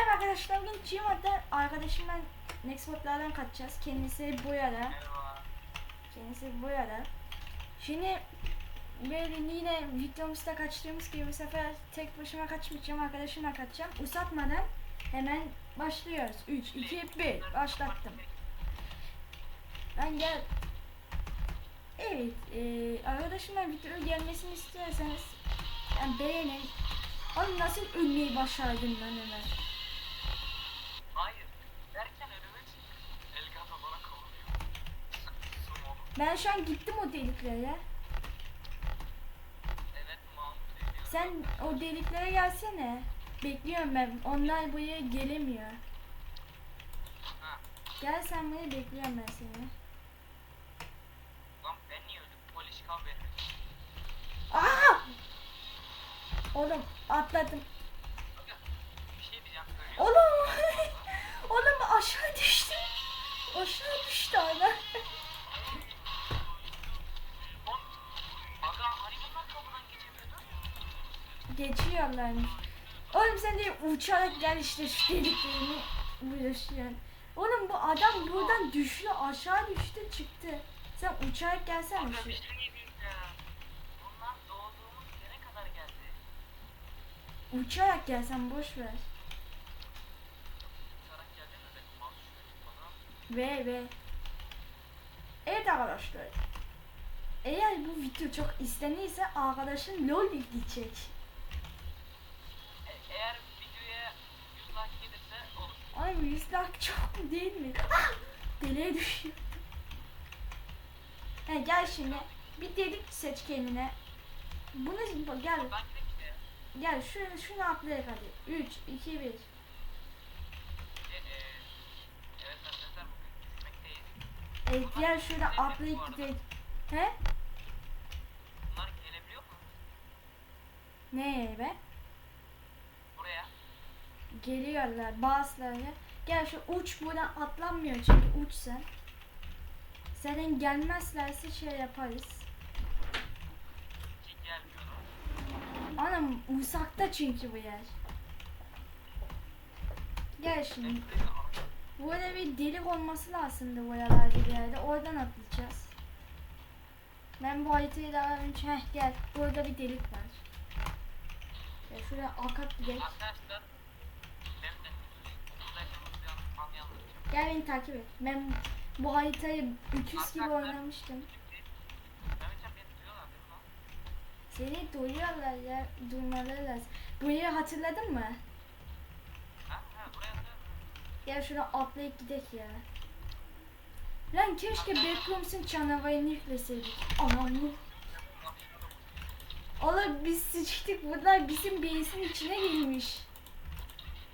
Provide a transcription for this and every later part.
Merhaba arkadaşlar bugün Cimad'da arkadaşımla Nextbot'lardan kaçacağız. Kendisi. Merhaba. Kendisi bu yara. Şimdi böyle yine videomuzda kaçtığımız gibi bu sefer tek başıma kaçmayacağım arkadaşımla kaçacağım. Uzatmadan hemen başlıyoruz. 3, 2, 1 başlattım. Ben gel. Evet, e, arkadaşımla video gelmesini istiyorsanız yani beğenin. Oğlum nasıl ölmeyi başardın lan hemen? Ben şu an gittim o deliklere. Evet. Sen o deliklere gelsene. Bekliyorum ben. Onlar buraya gelemiyor. Ha. Gel sen buraya bekliyorum ben seni. Lan ben niye öldüm? Polis. Aa! Oğlum atladım. Geçiyorlarmış. Oğlum sen de uçarak gel işte şu deliklerini bulaşıyorsun. Oğlum bu adam buradan düştü aşağı düştü çıktı. Sen uçarak şu. bir şey. Uçarak gelsen boş ver. Mi? Ve ve. Evet arkadaşlar. Eğer bu video çok istenirse arkadaşın LOL yükleyecek. E- eğer videoya 100 like gelirse olur. Ay bu 100 like çok mu değil mi? Deliğe düşüyor. He gel şimdi. Bir delik seç kendine. Bunu gel gel şunu şunu atlayak hadi. 3 2 1. E, e, evet. Evet gel şurada atlayıp gidelim. He? Bunlar gelebiliyor mu? Ne be? Geliyorlar bazıları. Gel şu uç buradan atlanmıyor çünkü uç sen. Zaten gelmezlerse şey yaparız. Anam uzakta çünkü bu yer. Gel şimdi. Burada bir delik olması lazımdı buralarda bir yerde. Oradan atlayacağız. Ben bu haritayı daha önce... Heh gel. Burada bir delik var. Ya şuraya akat gidelim. Arkadaşlar benim de okulda yaşadığımız bir an anlayalım. Gel beni takip et. Ben bu haritayı öküz gibi Arkadaşlar. oynamıştım. Seni duyuyorlar ya. Duymaları lazım. Bu yeri hatırladın mı? Gel şuna atlayıp gidek ya. Lan keşke Backrooms'un canavarını yükleseydik. Anam bu. Oğlum biz sıçtık. Bunlar bizim base'in içine girmiş.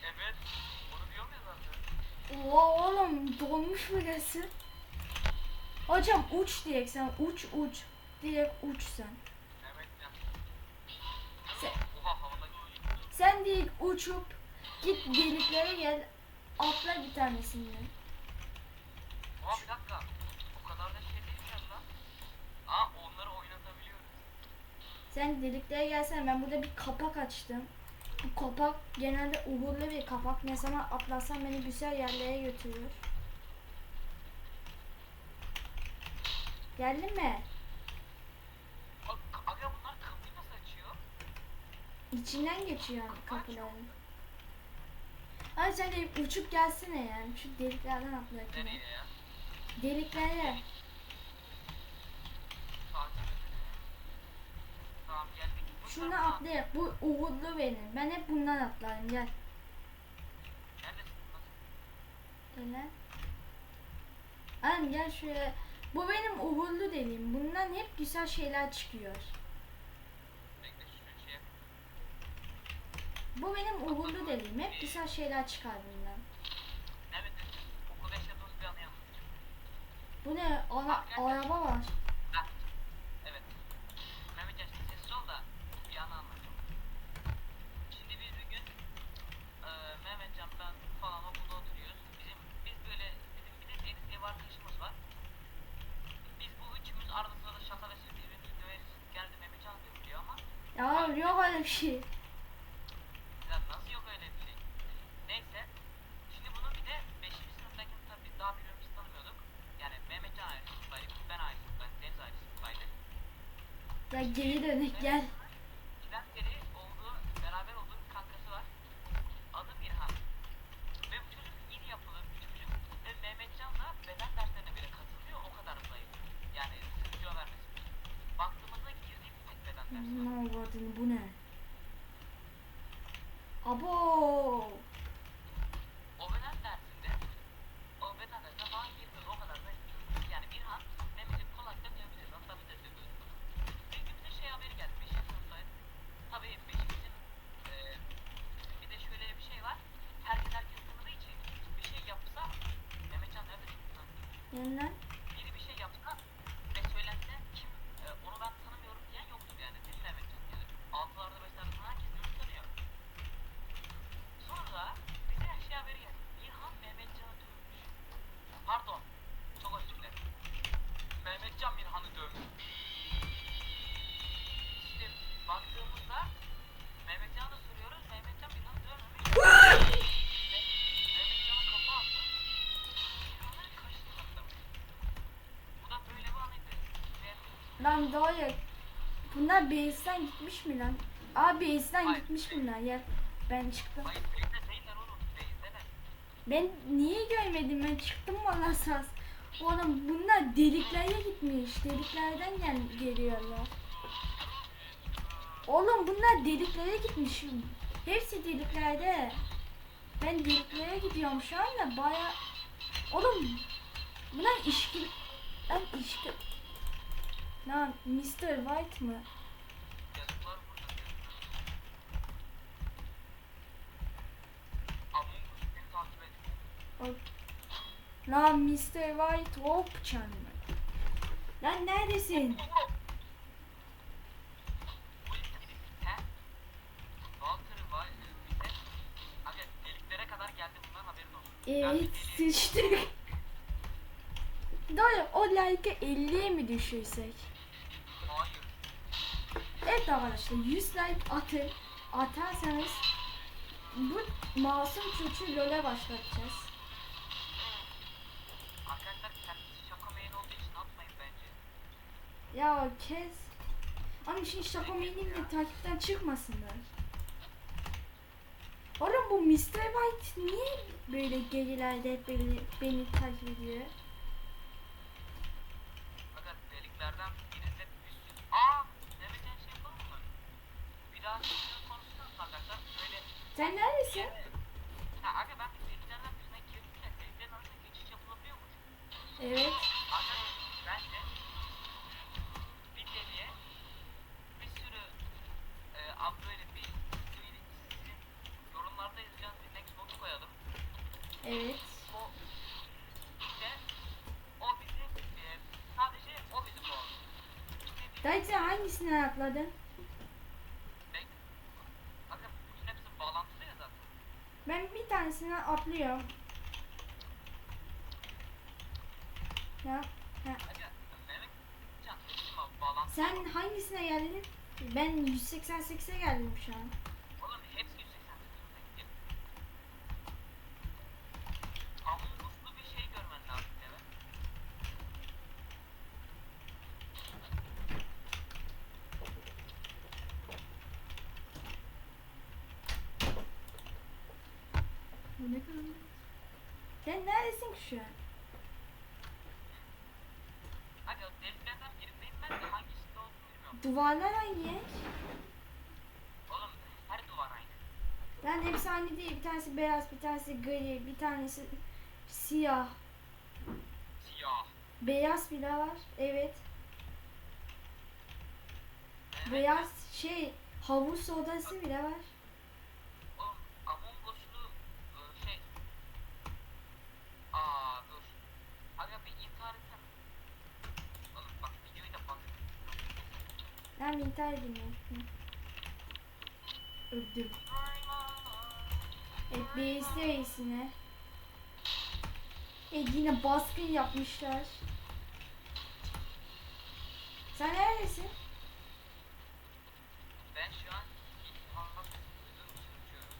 Evet. Bunu diyor muyuz zaten? Oha oğlum dolmuş burası. Hocam uç direkt sen uç uç. Direkt uç sen. Sen, sen direkt uçup git deliklere gel. Atla bir tanesinden. Oha bir dakika. O kadar da şey değil lan. Aa onları oynatabiliyoruz. Sen deliklere gelsen ben burada bir kapak açtım. Kapak genelde uğurlu bir kapak. Ne zaman beni güzel yerlere götürüyor. Geldin mi? Aga bunlar kapıyı nasıl açıyor? İçinden geçiyor kapıların. Ay sen de uçup gelsene yani. Şu deliklerden atla. Nereye ya? Deliklere. Takip edelim. Tamam geldik. Bu Şuna atlayak. Bu uğurlu benim. Ben hep bundan atlarım. Gel. Öyle. Anam gel şuraya. Bu benim uğurlu deliğim. Bundan hep güzel şeyler çıkıyor. Bu benim uğurlu deliğim. Hep güzel şeyler çıkar bundan. Bu ne? Ana, araba var. bir şey. Ya nasıl yok öyle bir şey? Neyse. Şimdi bunu bir de 5. sınıftaki tabii daha birbirimizi tanımıyorduk. Yani Mehmetcan ayrı sınıftaydı, ben ayrı sınıftaydım, Deniz ayrı sınıftaydı. Ya geri dönük gel. İrem geri olduğu, beraber olduğu bir kankası var. Adı İrhan. Ve bu çocuk iyi yapılı bir çocuk. Ve Mehmetcan'la beden derslerine bile katılmıyor, o kadar zayıf. Yani sınıfçı vermesi. Baktığımızda girdiği bir tek beden dersi var. Ne oldu bu ne? Abo. O beden dersinde o beden dersine falan girmiyor. O kadar da yani Mirhan Mehmet'in kulakta döveceğiz. Hatta bir de dövüyoruz. Bir gün bize şey haberi geldi. Beşinci sınıftayız. Tabii beşimizin eee bir de şöyle bir şey var. Herkes herkes tanıdığı için bir şey yapsa Mehmetcan nerede çıktı? Yeniden. Biri bir şey yapsa ve söylense kim e, onu ben tanımıyorum diyen yoktur yani. Değil mi Mehmetcan? Yani altılarda beşlerde falan herkes birbirini tanıyor. Sonra bize şey haberi geldi. İlhan Mehmetcan'ı dövmüş. Pardon. Çok özür dilerim. Mehmetcan Mirhan'ı dövmüş. İşte baktığımızda Mehmetcan'a da soruyoruz. Mehmetcan Mirhan'ı dövmemiş. Ve Mehmetcan'a kafa attı. Mirhan'ın kaşını atlamış. Bu da böyle bir anıydı. Ve Lan doğru. Bunlar base'den gitmiş mi lan? Aa base'den Hayır. gitmiş bunlar ya. Ben çıktım. hayır beyinde değiller oğlum. Beyindeler. Ben niye görmedim ben çıktım valla saz. Oğlum bunlar deliklere gitmiş. Deliklerden gel geliyorlar. Oğlum bunlar deliklere gitmiş. Hepsi deliklerde. Ben deliklere gidiyorum şu anda baya... Oğlum bunlar işki... Lan işki... Lan Mr. White mı? Lan Mr. White hop çanlı. Lan neredesin? Evet sıçtık. Doğru o like'ı 50'ye mi düşürsek? Evet arkadaşlar 100 like atın. Atarsanız bu masum çocuğu LoL'e başlatacağız. Ya kes. Ama şimdi şaka de takipten çıkmasınlar. Oğlum bu Mr. White niye böyle gecelerde beni, beni takip ediyor? Fakat deliklerden birinde bir sürü... Aa! Mehmet'in şey yapalım mı? Bir daha sizin konuşsanız arkadaşlar. Böyle Sen neredesin? Ha aga ben bir deliklerden birine girdim ya. Deliklerin arasında geçiş yapılabiliyormuş. Evet. Arkadaşlar bence bir deliğe bir sürü e, ab böyle bir sizin yorumlarda yazacağınız bir next note koyalım. Evet. O işte o bizi e, sadece o bizi kovalıyor. İstediği Dayı sen hangisine atladın? Ben bir tanesine atlıyorum. Ya. Ha. Sen hangisine geldin? Ben 188'e geldim şu an. Oğlum hepsi 180 sekizde. Ama uslu bir şey görmen lazım evet. Bu ne kadar? Sen neredesin ki şu an? Aga deliklerden birindeyim ben de hangisinde olduğunu bilmiyorum. Duvarlar aynı. Oğlum her duvar aynı. Lan hepsi aynı değil. Bir tanesi beyaz, bir tanesi gri, bir tanesi siyah. Siyah. Beyaz bile var. Evet. Evet. Beyaz şey havuz odası bile var. Oğlum Among Us'lu e, şey. Aa dur. Aga bir intihar etsem. Oğlum bak videoyu da bak. Ben intihar edemiyorum. Öldüm. Evet BS reisine. E yine baskın yapmışlar. Sen neredesin? Ben şu an intihar duyduğum için uçuyorum.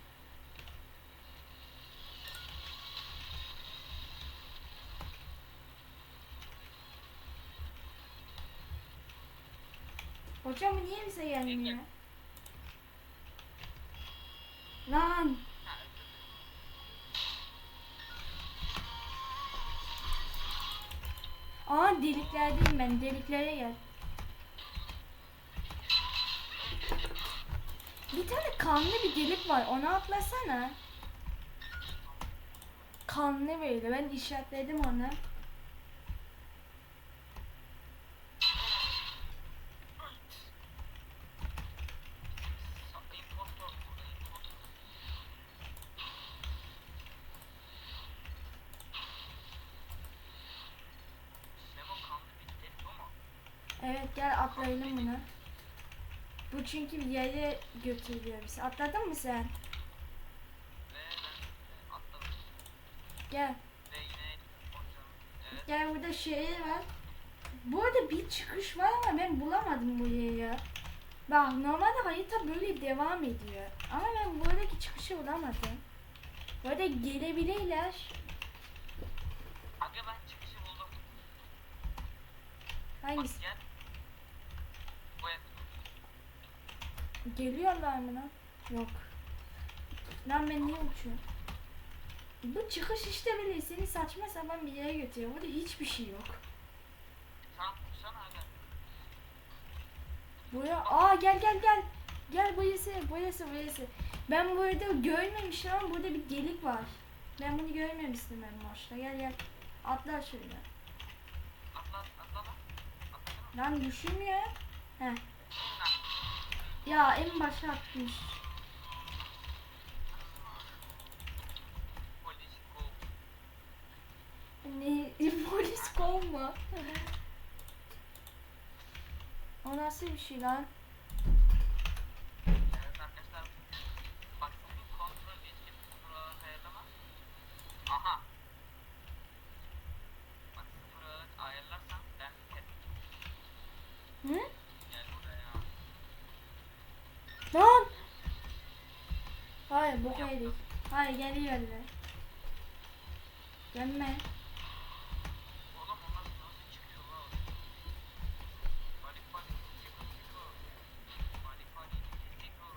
O Hocam niye bize gelmiyor? Lan. Aa deliklerdeyim ben. Deliklere gel. Bir tane kanlı bir delik var. Ona atlasana. Kanlı böyle. Ben işaretledim onu. Sa- impostor burada impostor. Memo kanlı bir delik bu mu? Evet gel atlayalım bunu. Bu çünkü bir yere götürüyor bizi. Atladın mı sen? Gel. Gel burada şey var. Bu arada bir çıkış var ama ben bulamadım burayı ya. Bak normalde harita böyle devam ediyor. Ama ben buradaki çıkışı bulamadım. Bu arada gelebilirler. Aga ben çıkışı buldum. Hangisi? Bak gel. Bu ev. Geliyorlar mı lan? Yok. Lan ben niye uçuyorum? Bu çıkış işte böyle seni saçma sapan bir yere götürüyor. Burada hiçbir şey yok. Buraya aa gel gel gel. Gel burası burası burası. Ben burada görmemişim ama burada bir delik var. Ben bunu görmemiştim ben başta. Gel gel. Atla şöyle. Atla atla. Lan düşürmüyor. Heh. Ya en başa atmış. Ne? Polis kovma. o nasıl bir şey lan? Evet arkadaşlar. Bak sakın kontrol geçip sıfır ağır ayarlama. Aha. Bak sıfır ağır ayarlarsan ben biterim. Hı? Gel buraya. Lan! Hayır boku yedik. Hayır geliyorlar. Gelme. Oğlum onlar nasıl çıkıyor lan? Panik panik çıkıyor çıkıyor. Panik panik çıkıyor.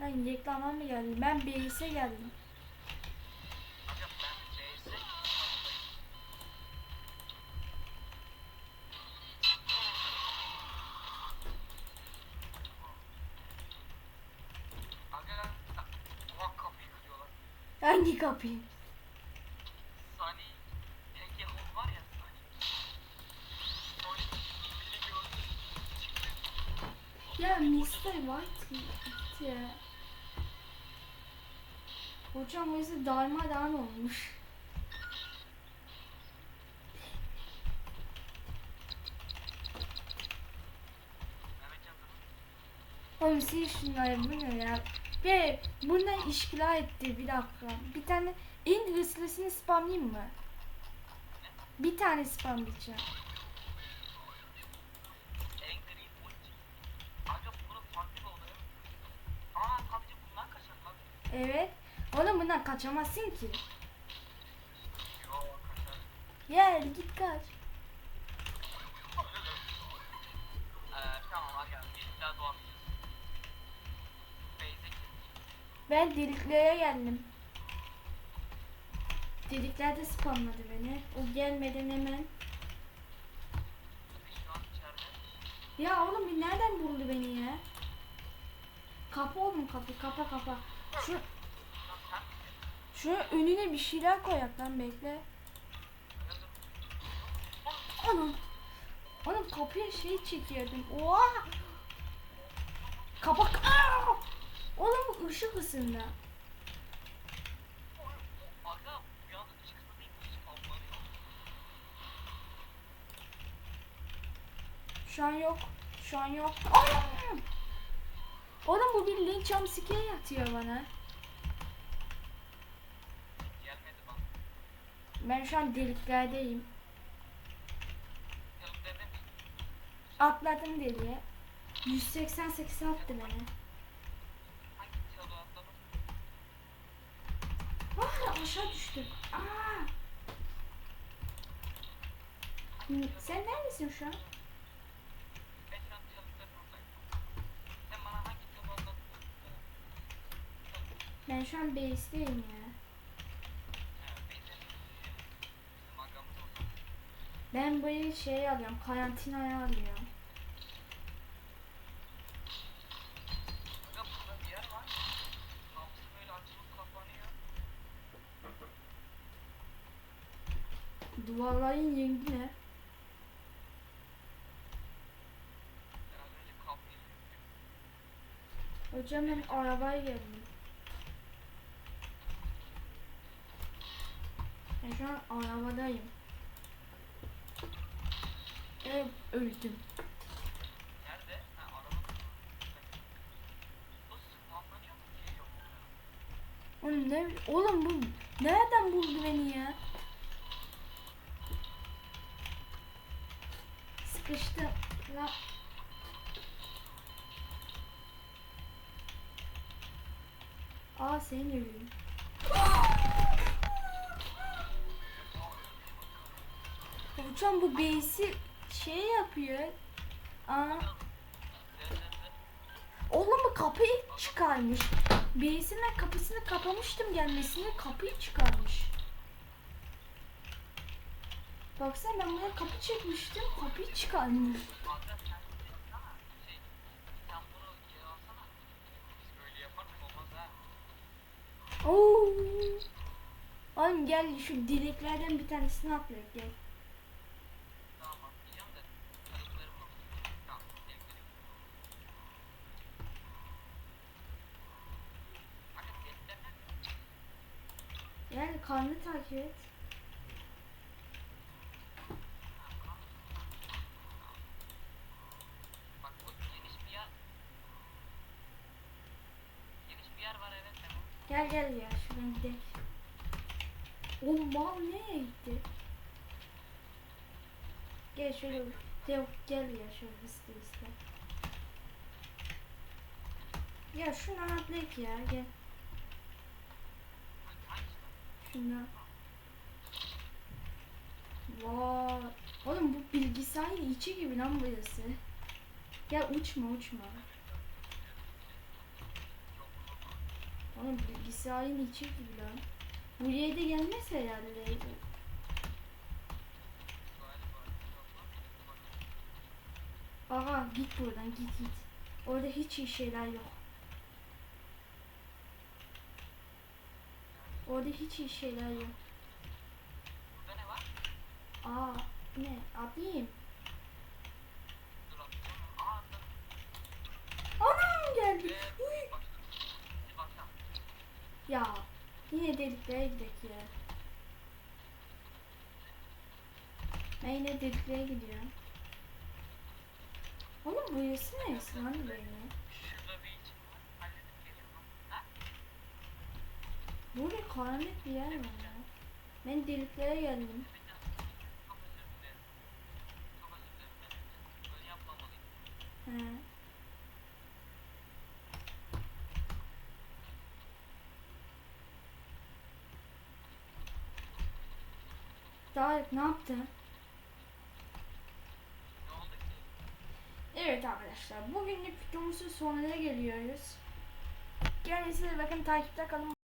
Lan reklama mı geldi? Ben BS'e geldim. Sani var ya Sani. Ya Mr. White ya. Hocam o yüzden darmadağın olmuş. Oğlum sil şunları bu ne ya? Ve bundan işgila etti bir dakika. Bir tane en hızlısını spamlayayım mı? Bir tane spamlayacağım. Evet. Oğlum bundan kaçamazsın ki. Gel git kaç. Ben deliklere geldim. Delikler de spamladı beni. O gelmeden hemen. Şu. Ya oğlum bir nereden buldu beni ya? Kapa oğlum kapı kapa kapa. Şu, şunun önüne bir şeyler koyak lan bekle. Anam. Oğlum kapıya şey çekiyordum. Oha. Kapak. Aa! Oğlum mi? Spamlanıyor. Şu an yok. Şu an yok. Anam. Oğlum bu bir link jumpscare atıyor bana. Ben şu an deliklerdeyim. Atladım deliye. 188 attı beni. aşağı düştüm. Aa! Sen neredesin şu an? Ben şu an base'deyim ya. Ben böyle şey alıyorum, karantinaya alıyorum. Duvarların rengi ne? Hocam ben arabaya geldim. Ben şu an arabadayım. Evet öldüm. Nerede? Oğlum ne? Oğlum Senin ölüm. Hocam bu base'i şey yapıyor. Aa. Oğlum bu kapıyı çıkarmış. Base'in kapısını kapamıştım gelmesini kapıyı çıkarmış. Baksana ben buraya kapı çekmiştim kapıyı çıkarmış. Aga sen sana şey sen bunu geri alsana. Biz böyle yaparız olmaz ha. Oo. Oğlum gel şu dileklerden bir tanesini atlayalım gel. Gel karnı takip et. Bak bu geniş bir yer. Geniş bir yer var evet tamam. Gel gel ya şuradan gidelim. Oğlum mal nereye gitti? Gel şöyle gel, gel ya şöyle hızlı hızlı. Ya şunu atlayık ya gel. Şuna. Vay. Oğlum bu bilgisayarın içi gibi lan burası. Gel uçma uçma. Oğlum bilgisayarın içi gibi lan. Buraya da gelmez herhalde. Aha git buradan git git. Orada hiç iyi şeyler yok. Orada hiç iyi şeyler yok. Burada ne var? Aa ne atlayayım. Dur atlayacağım. Aa atladım. Anam geldi. Ve Uy. bak. Bir baksana. Ya yine deliklere gidelim ya. Ben yine deliklere gidiyorum. Oğlum burası neresi lan. Ha? Burada karanlık bir yer var ya. Ben deliklere geldim. Evet ya. Çok özür dilerim. Çok özür dilerim. Evet. Ne ki? Evet arkadaşlar bugünlük videomuzun sonuna geliyoruz. Kendinize iyi bakın takipte kalın.